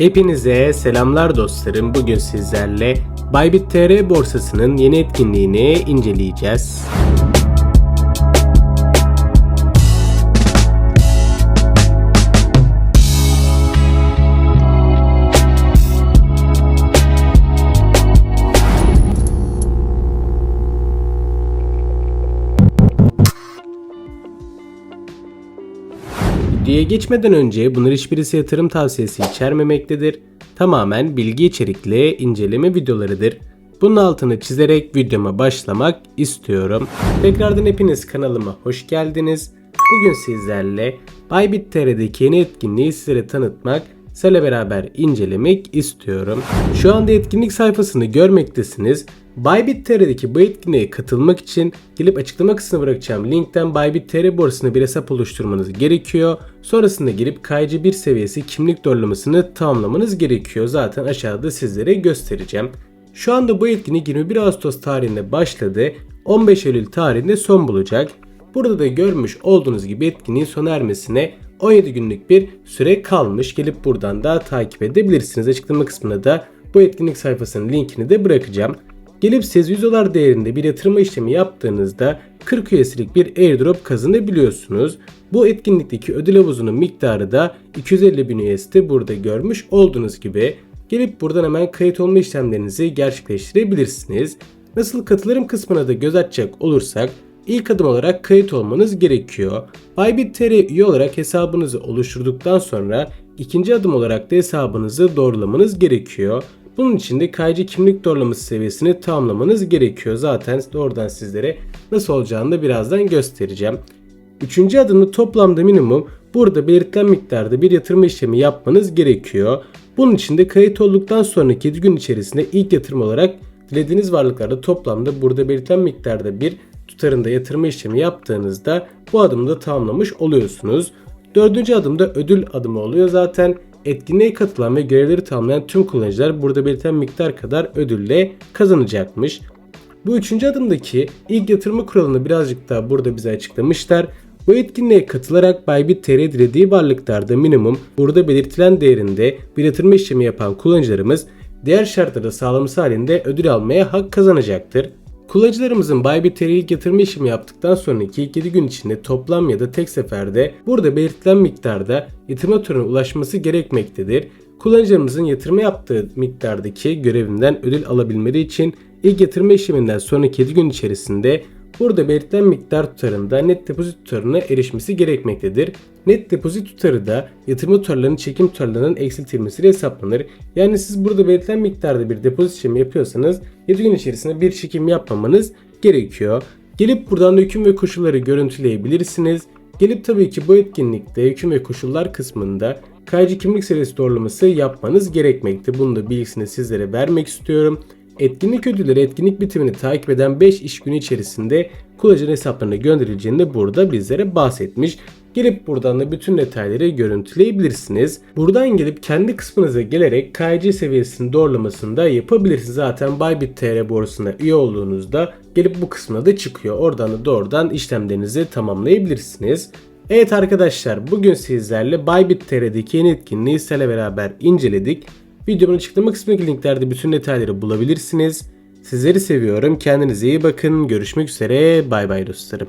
Hepinize selamlar dostlarım. Bugün sizlerle Bybit TR borsasının yeni etkinliğini inceleyeceğiz. Videoya geçmeden önce bunlar hiçbirisi yatırım tavsiyesi içermemektedir. Tamamen bilgi içerikli inceleme videolarıdır. Bunun altını çizerek videoma başlamak istiyorum. Tekrardan hepiniz kanalıma hoş geldiniz. Bugün sizlerle Bybit TR'deki yeni etkinliği sizlere tanıtmak, sizlerle beraber incelemek istiyorum. Şu anda etkinlik sayfasını görmektesiniz. Bybit TR'deki bu etkinliğe katılmak için gelip açıklama kısmına bırakacağım linkten Bybit TR borsasına bir hesap oluşturmanız gerekiyor. Sonrasında girip KC1 seviyesi kimlik doğrulamasını tamamlamanız gerekiyor. Zaten aşağıda sizlere göstereceğim. Şu anda bu etkinlik 21 Ağustos tarihinde başladı. 15 Eylül tarihinde son bulacak. Burada da görmüş olduğunuz gibi etkinliğin sona ermesine 17 günlük bir süre kalmış. Gelip buradan da takip edebilirsiniz. Açıklama kısmına da bu etkinlik sayfasının linkini de bırakacağım. Gelip siz 100 dolar değerinde bir yatırma işlemi yaptığınızda 40 üyesilik bir airdrop kazanabiliyorsunuz. Bu etkinlikteki ödül havuzunun miktarı da 250 bin USD burada görmüş olduğunuz gibi. Gelip buradan hemen kayıt olma işlemlerinizi gerçekleştirebilirsiniz. Nasıl katılırım kısmına da göz atacak olursak ilk adım olarak kayıt olmanız gerekiyor. Bybit TR üye olarak hesabınızı oluşturduktan sonra ikinci adım olarak da hesabınızı doğrulamanız gerekiyor. Bunun için de KYC kimlik doğrulaması seviyesini tamamlamanız gerekiyor. Zaten doğrudan sizlere nasıl olacağını da birazdan göstereceğim. Üçüncü adımda toplamda minimum burada belirtilen miktarda bir yatırma işlemi yapmanız gerekiyor. Bunun için de kayıt olduktan sonraki 7 gün içerisinde ilk yatırım olarak dilediğiniz varlıklarda toplamda burada belirtilen miktarda bir tutarında yatırma işlemi yaptığınızda bu adımı da tamamlamış oluyorsunuz. Dördüncü adımda ödül adımı oluyor zaten. Etkinliğe katılan ve görevleri tamamlayan tüm kullanıcılar burada belirtilen miktar kadar ödülle kazanacakmış. Bu üçüncü adımdaki ilk yatırma kuralını birazcık daha burada bize açıklamışlar. Bu etkinliğe katılarak Bybit TR dilediği varlıklarda minimum burada belirtilen değerinde bir yatırma işlemi yapan kullanıcılarımız diğer şartlarda sağlaması halinde ödül almaya hak kazanacaktır. Kullanıcılarımızın Bybit TR ilk yatırma işlemi yaptıktan sonraki ilk 7 gün içinde toplam ya da tek seferde burada belirtilen miktarda yatırma tutarına ulaşması gerekmektedir. Kullanıcılarımızın yatırma yaptığı miktardaki görevinden ödül alabilmeleri için ilk yatırma işleminden sonraki 7 gün içerisinde burada belirtilen miktar tutarında net depozit tutarına erişmesi gerekmektedir. Net depozit tutarı da yatırma tutarlarının çekim tutarlarının eksiltilmesiyle hesaplanır. Yani siz burada belirtilen miktarda bir depozit işlemi yapıyorsanız 7 gün içerisinde bir çekim yapmamanız gerekiyor. Gelip buradan da hüküm ve koşulları görüntüleyebilirsiniz. Gelip tabii ki bu etkinlikte hüküm ve koşullar kısmında KYC kimlik seviyesi doğrulaması yapmanız gerekmekte. Bunu da bilgisini sizlere vermek istiyorum. Etkinlik ödülleri etkinlik bitimini takip eden 5 iş günü içerisinde kullanıcının hesaplarına gönderileceğini de burada bizlere bahsetmiş. Gelip buradan da bütün detayları görüntüleyebilirsiniz. Buradan gelip kendi kısmınıza gelerek KYC seviyesinin doğrulamasını da yapabilirsiniz. Zaten Bybit TR borsasına üye olduğunuzda gelip bu kısmına da çıkıyor. Oradan da doğrudan işlemlerinizi tamamlayabilirsiniz. Evet arkadaşlar bugün sizlerle Bybit TR'deki yeni etkinliği sizlerle beraber inceledik. Videomun açıklama kısmındaki linklerde bütün detayları bulabilirsiniz. Sizleri seviyorum. Kendinize iyi bakın. Görüşmek üzere. Bay bay dostlarım.